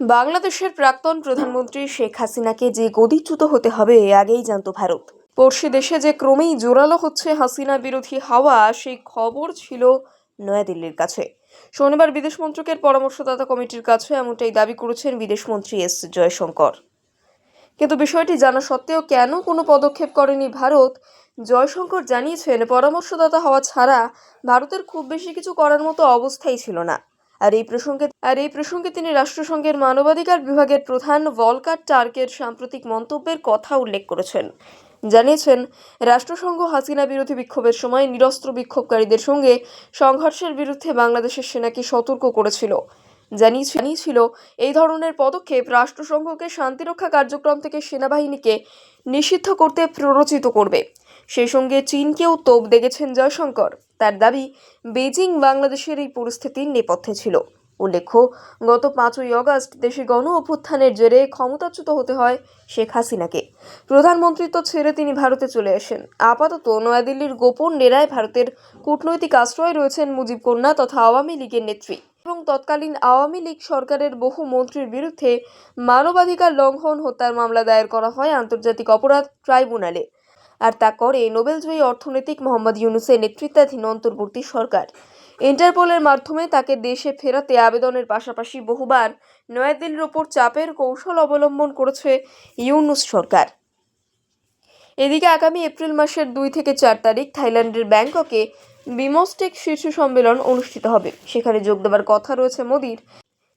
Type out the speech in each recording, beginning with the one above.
বাংলাদেশের প্রাক্তন প্রধানমন্ত্রী শেখ হাসিনাকে যে গদিচ্যুত হতে হবে আগেই জানত ভারত। পড়শি দেশে যে ক্রমেই জোরালো হচ্ছে হাসিনা বিরোধী হাওয়া, সেই খবর ছিল নয়াদিল্লির কাছে। শনিবার বিদেশ মন্ত্রকের পরামর্শদাতা কমিটির কাছে এমনটাই দাবি করেছেন বিদেশমন্ত্রী এস জয়শঙ্কর। কিন্তু বিষয়টি জানা সত্ত্বেও কেন কোনো পদক্ষেপ করেনি ভারত? জয়শঙ্কর জানিয়েছেন, পরামর্শদাতা হওয়া ছাড়া ভারতের খুব বেশি কিছু করার মতো অবস্থাই ছিল না। আর এই প্রসঙ্গে, আর এই প্রসঙ্গে তিনি রাষ্ট্রসংঘের মানবাধিকার বিভাগের প্রধান ভলকার টার্কের সাম্প্রতিক মন্তব্যের কথা উল্লেখ করেছেন। জানিয়েছেন, রাষ্ট্রসংঘ হাসিনা বিরোধী বিক্ষোভের সময় নিরস্ত্র বিক্ষোভকারীদের সঙ্গে সংঘর্ষের বিরুদ্ধে বাংলাদেশের সেনাকে সতর্ক করেছিল। জানিয়েছিল এই ধরনের পদক্ষেপ রাষ্ট্রসংঘকে শান্তিরক্ষা কার্যক্রম থেকে সেনাবাহিনীকে নিষিদ্ধ করতে প্ররোচিত করবে। সেই সঙ্গে চীনকেও তোপ দেখেছেন জয়শঙ্কর। তার দাবি বেজিং বাংলাদেশের এই পরিস্থিতির নেপথ্যে ছিল। উল্লেখ্য, গত পাঁচই অগস্ট দেশে গণ অভ্যুত্থানের জেরে ক্ষমতাচ্যুত হতে হয় শেখ হাসিনাকে। প্রধানমন্ত্রিত্ব ছেড়ে তিনি ভারতে চলে আসেন। আপাতত নয়াদিল্লির গোপন ডেরায় ভারতের কূটনৈতিক আশ্রয় রয়েছেন মুজিব কন্যা তথা আওয়ামী লীগের নেত্রী। এবং তৎকালীন আওয়ামী লীগ সরকারের বহু মন্ত্রীর বিরুদ্ধে মানবাধিকার লঙ্ঘন হত্যার মামলা দায়ের করা হয় আন্তর্জাতিক অপরাধ ট্রাইব্যুনালে। আর তা করে নোবেলজয়ী অর্থনৈতিক মোহাম্মদ ইউনুসের নেতৃত্বাধীন অন্তর্বর্তী সরকার। ইন্টারপোলের মাধ্যমে তাকে দেশে ফেরাতে আবেদনের পাশাপাশি বহুবার নয়াদিল্লির ওপর চাপের কৌশল অবলম্বন করেছে ইউনুস সরকার। এদিকে আগামী এপ্রিল মাসের দুই থেকে চার তারিখ থাইল্যান্ডের ব্যাংককে বিমস্টেক শীর্ষ সম্মেলন অনুষ্ঠিত হবে। সেখানে যোগ দেওয়ার কথা রয়েছে মোদির।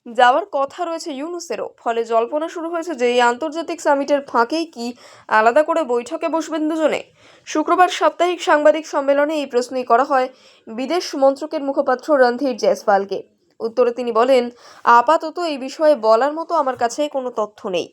যাওয়ার কথা রয়েছে ইউনুসেরও। ফলে জল্পনা শুরু হয়েছে যে এই আন্তর্জাতিক সামিটের ফাঁকেই কি আলাদা করে বৈঠকে বসবেন দুজনে। শুক্রবার সাপ্তাহিক সাংবাদিক সম্মেলনে এই প্রশ্নই করা হয় বিদেশ মন্ত্রকের মুখপাত্র রণধীর জয়সওয়ালকে। উত্তরে তিনি বলেন, আপাতত এই বিষয়ে বলার মতো আমার কাছে কোনো তথ্য নেই।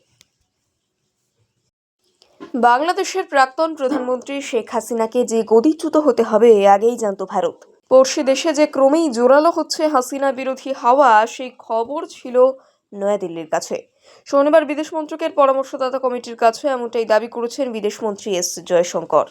বাংলাদেশের প্রাক্তন প্রধানমন্ত্রী শেখ হাসিনাকে যে গদিচ্যুত হতে হবে, এ আগেই জানত ভারত। পড়শি দেশে যে ক্রমেই জোরালো হচ্ছে হাসিনা বিরোধী হাওয়া, সেই খবর ছিল নয়াদিল্লির কাছে। শনিবার বিদেশ মন্ত্রকের পরামর্শদাতা কমিটির কাছে এমনটাই দাবি করেছেন বিদেশমন্ত্রী এস জয়শঙ্কর।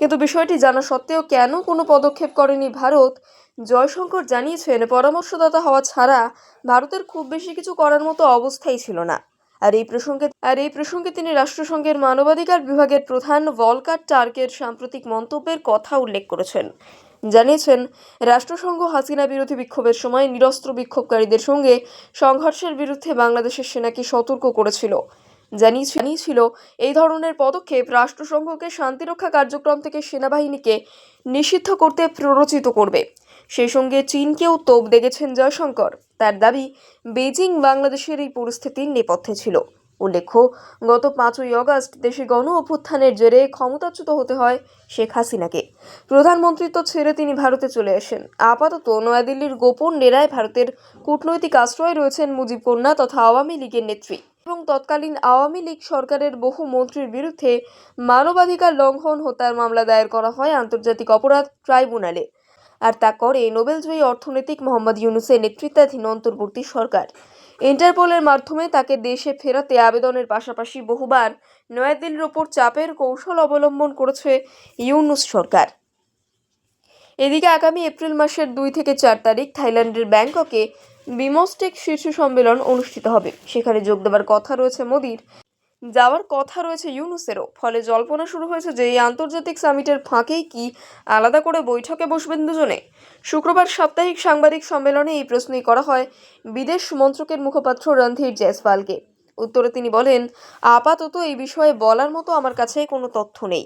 কিন্তু বিষয়টি জানা সত্ত্বেও কেন কোনো পদক্ষেপ করেনি ভারত? জয়শঙ্কর জানিয়েছেন, পরামর্শদাতা হওয়া ছাড়া ভারতের খুব বেশি কিছু করার মতো অবস্থাই ছিল না। আর এই প্রসঙ্গে, আর এই প্রসঙ্গে তিনি রাষ্ট্রসংঘের মানবাধিকার বিভাগের প্রধান ভলকার টার্কের সাম্প্রতিক মন্তব্যের কথা উল্লেখ করেছেন। জানিয়েছেন, রাষ্ট্রসংঘ হাসিনা বিরোধী বিক্ষোভের সময় নিরস্ত্র বিক্ষোভকারীদের সঙ্গে সংঘর্ষের বিরুদ্ধে বাংলাদেশের সেনাকে সতর্ক করেছিল। জানিয়েছে- জানিয়েছিল, এই ধরনের পদক্ষেপ রাষ্ট্রসংঘকে শান্তিরক্ষা কার্যক্রম থেকে সেনাবাহিনীকে নিষিদ্ধ করতে প্ররোচিত করবে। সেই সঙ্গে চীনকেও তোপ দেখেছেন জয়শঙ্কর। তার দাবি বেজিং বাংলাদেশের এই পরিস্থিতির নেপথ্যে ছিল। উল্লেখ্য, গত পাঁচই অগস্ট দেশে গণ অভ্যুত্থানের জেরে ক্ষমতাচ্যুত হতে হয় শেখ হাসিনাকে। প্রধানমন্ত্রিত্ব ছেড়ে তিনি ভারতে চলে আসেন। আপাতত নয়াদিল্লির গোপন ডেরায় ভারতের কূটনৈতিক আশ্রয় রয়েছেন মুজিব কন্যা তথা আওয়ামী লীগের নেত্রী। এবং তৎকালীন আওয়ামী লীগ সরকারের বহু মন্ত্রীর বিরুদ্ধে মানবাধিকার লঙ্ঘন হত্যার মামলা দায়ের করা হয় আন্তর্জাতিক অপরাধ ট্রাইব্যুনালে। আর তা করে নোবেলজয়ী অর্থনৈতিক মোহাম্মদ ইউনুসের নেতৃত্বাধীন অন্তর্বর্তী সরকার। ইন্টারপোলের মাধ্যমে তাকে দেশে ফেরাতে আবেদনের পাশাপাশি বহুবার নয়াদিল্লির ওপর চাপের কৌশল অবলম্বন করেছে ইউনুস সরকার। এদিকে আগামী এপ্রিল মাসের দুই থেকে চার তারিখ থাইল্যান্ডের ব্যাংককে বিমস্টেক শীর্ষ সম্মেলন অনুষ্ঠিত হবে। সেখানে যোগ দেওয়ার কথা রয়েছে মোদির। যাওয়ার কথা রয়েছে ইউনুসেরও। ফলে জল্পনা শুরু হয়েছে যে এই আন্তর্জাতিক সামিটের ফাঁকেই কি আলাদা করে বৈঠকে বসবেন দুজনে। শুক্রবার সাপ্তাহিক সাংবাদিক সম্মেলনে এই প্রশ্নই করা হয় বিদেশ মন্ত্রকের মুখপাত্র রণধীর জয়সওয়ালকে। উত্তরে তিনি বলেন, আপাতত এই বিষয়ে বলার মতো আমার কাছে কোনো তথ্য নেই।